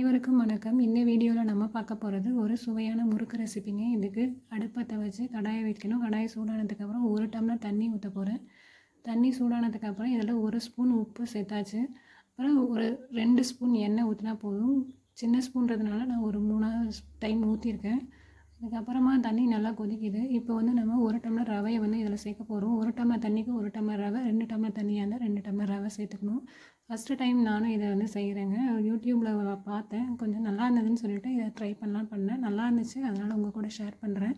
அனைவருக்கும் வணக்கம். இந்த வீடியோவில் நம்ம பார்க்க போகிறது ஒரு சுவையான முறுக்கு ரெசிபிங்க இதுக்கு அடுப்பத்தை வச்சு கடாயை வைக்கணும். கடாயை சூடானதுக்கப்புறம் ஒரு டம்ளர் தண்ணி ஊற்ற போகிறேன் தண்ணி சூடானதுக்கப்புறம் இதில் ஒரு ஸ்பூன் உப்பு சேர்த்தாச்சு. அப்புறம் ஒரு ரெண்டு ஸ்பூன் எண்ணெய் ஊற்றினா போதும். சின்ன ஸ்பூன்றதுனால நான் ஒரு மூணாவது டைம் ஊற்றிருக்கேன் அதுக்கப்புறமா தண்ணி நல்லா கொதிக்குது. இப்போ வந்து நம்ம ஒரு டம்ளர் ரவையை வந்து இதில் சேர்க்க போகிறோம் ஒரு டம்ளர் தண்ணிக்கு ஒரு டம்ளர் ரவை ரெண்டு டம்ளர் தண்ணியாக இருந்தால் ரெண்டு டம்ளர் ரவை சேர்த்துக்கணும். ஃபஸ்ட்டு டைம் நானும் இதை வந்து செய்கிறேங்க யூடியூப்பில் பார்த்தேன். கொஞ்சம் நல்லா இருந்ததுன்னு சொல்லிட்டு இதை ட்ரை பண்ணலாம் பண்ணேன். நல்லா இருந்துச்சு. அதனால் உங்கள் கூட ஷேர் பண்ணுறேன்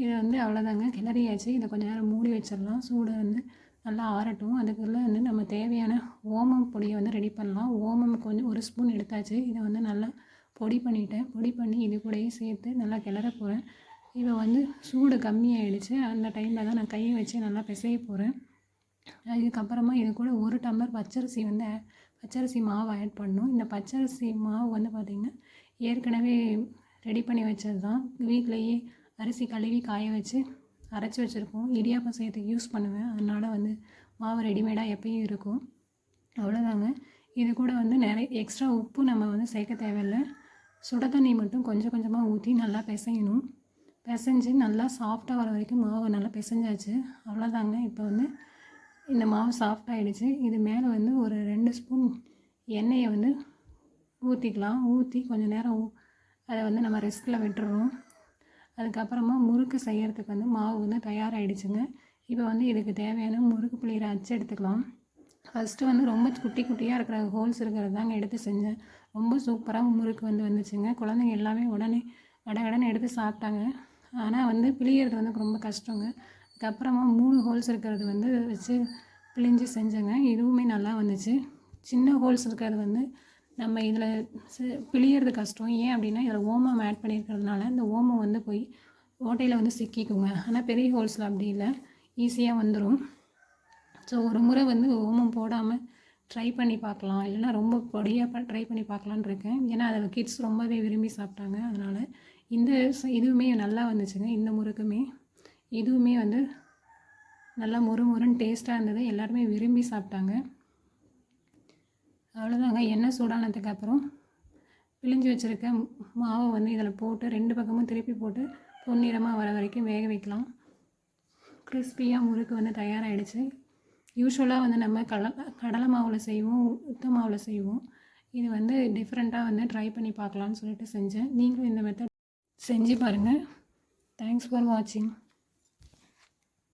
இதை வந்து அவ்வளோதாங்க. கிளறியாச்சு. இதை கொஞ்சம் நேரம் மூடி வச்சிடலாம். சூடு வந்து நல்லா ஆறட்டும். அதுக்குள்ளே வந்து நம்ம தேவையான ஓமம் பொடியை வந்து ரெடி பண்ணலாம். ஓமம் கொஞ்சம் ஒரு ஸ்பூன் எடுத்தாச்சு. இதை வந்து நல்லா பொடி பண்ணிவிட்டேன் பொடி பண்ணி இது கூடயே சேர்த்து நல்லா கிளற போகிறேன் இப்போ வந்து சூடு கம்மியாயிடுச்சு. அந்த டைமில் தான் நான் கையை வச்சு நல்லா பிசைய போகிறேன் இதுக்கப்புறமா இது கூட ஒரு டம்ளர் பச்சரிசி வந்து பச்சரிசி மாவு ஆட் பண்ணணும் இந்த பச்சரிசி மாவு வந்து பார்த்திங்கன்னா ஏற்கனவே ரெடி பண்ணி வச்சது தான் வீட்டிலையே அரிசி கழுவி காய வச்சு அரைச்சி வச்சுருக்கோம் இடியாப்பம் செய்யறதுக்கு யூஸ் பண்ணுவேன். அதனால் வந்து மாவு ரெடிமேடாக எப்பயும் இருக்கும். அவ்வளோதாங்க இது கூட வந்து நிறைய எக்ஸ்ட்ரா உப்பு நம்ம வந்து சேர்க்க தேவையில்லை. சுட தண்ணி மட்டும் கொஞ்சம் கொஞ்சமாக ஊற்றி நல்லா பிசையணும். பிசைஞ்சு நல்லா சாஃப்டாக வர வரைக்கும் மாவு நல்லா பிசைஞ்சாச்சு. அவ்வளோதாங்க இப்போ வந்து இந்த மாவு சாஃப்டாகிடுச்சு இது மேலே வந்து ஒரு ரெண்டு ஸ்பூன் எண்ணெயை வந்து ஊற்றிக்கலாம் ஊற்றி கொஞ்சம் நேரம் அதை வந்து நம்ம ரெஸ்ட்டில் விட்டுருவோம் அதுக்கப்புறமா முறுக்கு செய்கிறதுக்கு வந்து மாவு வந்து தயாராகிடுச்சுங்க இப்போ வந்து இதுக்கு தேவையான முறுக்கு புளியிற அச்சு எடுத்துக்கலாம். ஃபஸ்ட்டு வந்து ரொம்ப குட்டி குட்டியாக இருக்கிற ஹோல்ஸ் இருக்கிறது தாங்க எடுத்து செஞ்சேன். ரொம்ப சூப்பராக முறுக்கு வந்து வந்துச்சுங்க. குழந்தைங்க எல்லாமே உடனே கடகடன்னு எடுத்து சாப்பிட்டாங்க. ஆனால் வந்து பிழியறது வந்து ரொம்ப கஷ்டங்க. அதுக்கப்புறமா மூணு ஹோல்ஸ் இருக்கிறது வந்து வச்சு பிழிஞ்சு செஞ்சேங்க. இதுவுமே நல்லா வந்துச்சு. சின்ன ஹோல்ஸ் இருக்கிறது வந்து நம்ம இதில் பிழியறது கஷ்டம். ஏன் அப்படின்னா இதில் ஓமம் ஆட் பண்ணியிருக்கிறதுனால இந்த ஓமம் வந்து போய் ஓட்டையில் வந்து சிக்கிக்குங்க. ஆனால் பெரிய ஹோல்ஸில் அப்படி இல்லை. ஈஸியாக வந்துடும் ஸோ ஒரு முறை வந்து ஓமம் போடாமல் ட்ரை பண்ணி பார்க்கலாம். இல்லைனா ரொம்ப பொடியாக ட்ரை பண்ணி பார்க்கலான் இருக்கேன். ஏன்னா அதில் கிட்ஸ் ரொம்பவே விரும்பி சாப்பிட்டாங்க. அதனால் இந்த இதுவுமே நல்லா வந்துச்சுங்க. இந்த முறுக்குமே இதுவுமே வந்து நல்லா முறு மொறுன்னு டேஸ்ட்டாக இருந்தது. எல்லாருமே விரும்பி சாப்பிட்டாங்க. அவ்வளோதாங்க எண்ணெய் சூடானதுக்கு அப்புறம் பிழிஞ்சு வச்சுருக்க மாவை வந்து இதில் போட்டு ரெண்டு பக்கமும் திருப்பி போட்டு பொன்னிறமாக வர வரைக்கும் வேக வைக்கலாம். கிறிஸ்பியாக முறுக்கு வந்து தயாராகிடுச்சு யூஸ்வலாக வந்து நம்ம கடலை கடலை மாவில் செய்வோம் உத்த மாவில் செய்வோம். இது வந்து டிஃப்ரெண்ட்டாக வந்து ட்ரை பண்ணி பார்க்கலான்னு சொல்லிட்டு செஞ்சேன். நீங்களும் இந்த மெத்தட் செஞ்சு பாருங்கள் தேங்க்ஸ் ஃபார் வாட்சிங்